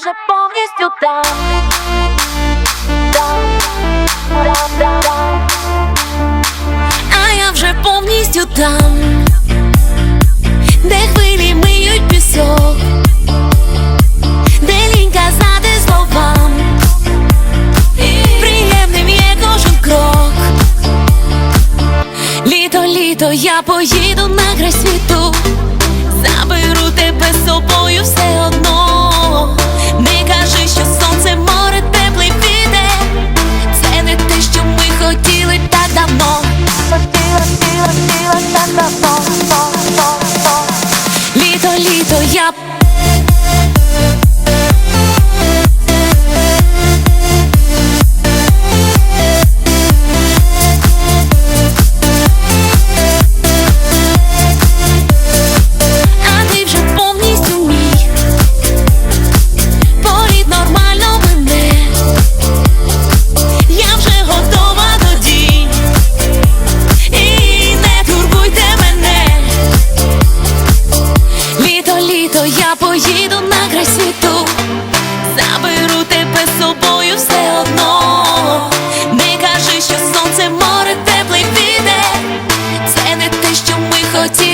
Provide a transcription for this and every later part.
вже повністю там. А я вже повністю там, де хвилі миють пісок, де лінь казати словам, приємним є кожен крок. Літо, літо, я поїду на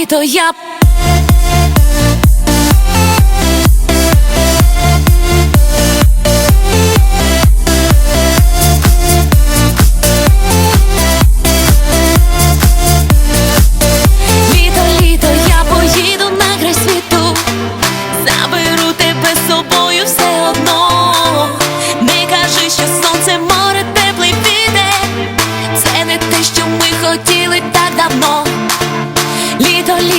Літо, я